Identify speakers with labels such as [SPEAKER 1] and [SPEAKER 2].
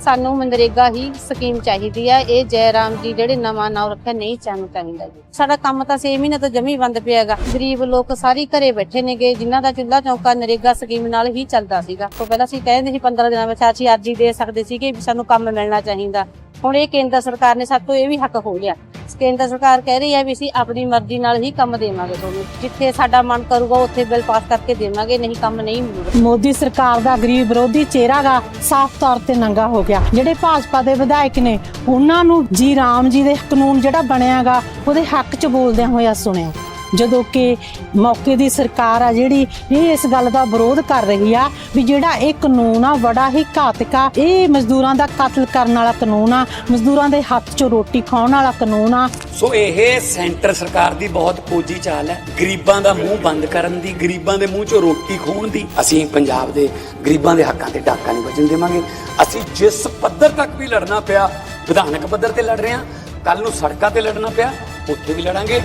[SPEAKER 1] ਸਾਨੂੰ ਮਨਰੇਗਾ ਹੀ ਸਕੀਮ ਚਾਹੀਦੀ ਆ, ਇਹ ਜੈ ਰਾਮ ਜੀ ਜਿਹੜੇ ਨਵਾਂ ਨਾਮ ਰੱਖਿਆ ਨਹੀਂ ਚਾਹਨੂੰ ਚਾਹੀਦਾ ਜੀ। ਸਾਡਾ ਕੰਮ ਤਾਂ 6 ਮਹੀਨੇ ਤੋਂ ਜਮੀ ਬੰਦ ਪਿਆ ਪਿਆਗਾ ਗਰੀਬ ਲੋਕ ਸਾਰੀ ਘਰੇ ਬੈਠੇ ਨੇਗੇ, ਜਿਨ੍ਹਾਂ ਦਾ ਚੁੱਲ੍ਹਾ ਚੌਂਕਾ ਨਰੇਗਾ ਸਕੀਮ ਨਾਲ ਹੀ ਚੱਲਦਾ ਸੀਗਾ। ਤੋਂ ਪਹਿਲਾਂ ਅਸੀਂ ਕਹਿੰਦੇ ਸੀ 15 ਦਿਨਾਂ ਵਿੱਚ ਅਸੀਂ ਅਰਜੀ ਦੇ ਸਕਦੇ ਸੀਗੇ ਵੀ ਸਾਨੂੰ ਕੰਮ ਮਿਲਣਾ ਚਾਹੀਦਾ। ਹੁਣ ਇਹ ਕੇਂਦਰ ਸਰਕਾਰ ਨੇ ਸਾਡੇ ਤੋਂ ਇਹ ਵੀ ਹੱਕ ਖੋਹ ਲਿਆ। ਕੇਂਦਰ ਸਰਕਾਰ ਕਹਿ ਰਹੀ ਹੈ ਵੀ ਅਸੀਂ ਆਪਣੀ ਮਰਜ਼ੀ ਨਾਲ ਹੀ ਕੰਮ ਦੇਵਾਂਗੇ ਤੁਹਾਨੂੰ। ਜਿੱਥੇ ਸਾਡਾ ਮਨ ਕਰੂਗਾ, ਉੱਥੇ ਬਿੱਲ ਪਾਸ ਕਰਕੇ ਦੇਵਾਂਗੇ, ਨਹੀਂ ਕੰਮ ਨਹੀਂ ਮਿਲੂਗਾ।
[SPEAKER 2] ਮੋਦੀ ਸਰਕਾਰ ਦਾ ਗਰੀਬ ਵਿਰੋਧੀ ਚਿਹਰਾ ਗਾ ਸਾਫ਼ ਤੌਰ ਤੇ ਨੰਗਾ ਹੋ ਗਿਆ। ਜਿਹੜੇ ਭਾਜਪਾ ਦੇ ਵਿਧਾਇਕ ਨੇ, ਉਹਨਾਂ ਨੂੰ ਜੀ ਰਾਮ ਜੀ ਦੇ ਕਾਨੂੰਨ ਜਿਹੜਾ ਬਣਿਆਗਾ ਉਹਦੇ ਹੱਕ 'ਚ ਬੋਲਦਿਆਂ ਹੋਇਆ ਸੁਣਿਆ। ਜਦੋਂ ਕਿ ਮੌਕੇ ਦੀ ਸਰਕਾਰ ਆ ਜਿਹੜੀ ਇਹ ਇਸ ਗੱਲ ਦਾ ਵਿਰੋਧ ਕਰ ਰਹੀ ਆ ਵੀ ਜਿਹੜਾ ਇਹ ਕਾਨੂੰਨ ਆ, ਬੜਾ ਹੀ ਘਾਤਕ ਆ। ਇਹ ਮਜ਼ਦੂਰਾਂ ਦਾ ਕਤਲ ਕਰਨ ਵਾਲਾ ਕਾਨੂੰਨ ਆ, ਮਜ਼ਦੂਰਾਂ ਦੇ ਹੱਥ 'ਚੋਂ ਰੋਟੀ ਖਾਣ ਵਾਲਾ ਕਾਨੂੰਨ ਆ।
[SPEAKER 3] ਸੋ ਇਹ ਸੈਂਟਰ ਸਰਕਾਰ ਦੀ ਬਹੁਤ ਕੋਝੀ ਚਾਲ ਹੈ। ਗਰੀਬਾਂ ਦਾ ਮੂੰਹ ਬੰਦ ਕਰਨ ਦੀ, ਗਰੀਬਾਂ ਦੇ ਮੂੰਹ 'ਚੋਂ ਰੋਟੀ ਖੋਣ ਦੀ। ਅਸੀਂ ਪੰਜਾਬ ਦੇ ਗਰੀਬਾਂ ਦੇ ਹੱਕਾਂ ਤੇ ਡਾਕਾ ਨਹੀਂ ਵੱਜਣ ਦੇਵਾਂਗੇ। ਅਸੀਂ ਜਿਸ ਪੱਧਰ ਤੱਕ ਵੀ ਲੜਨਾ ਪਿਆ, ਵਿਧਾਨਕ ਪੱਧਰ ਤੇ ਲੜ ਰਹੇ ਹਾਂ ਕੱਲ ਨੂੰ ਸੜਕਾਂ ਤੇ ਲੜਨਾ ਪਿਆ, ਉੱਥੇ ਵੀ ਲੜਾਂਗੇ।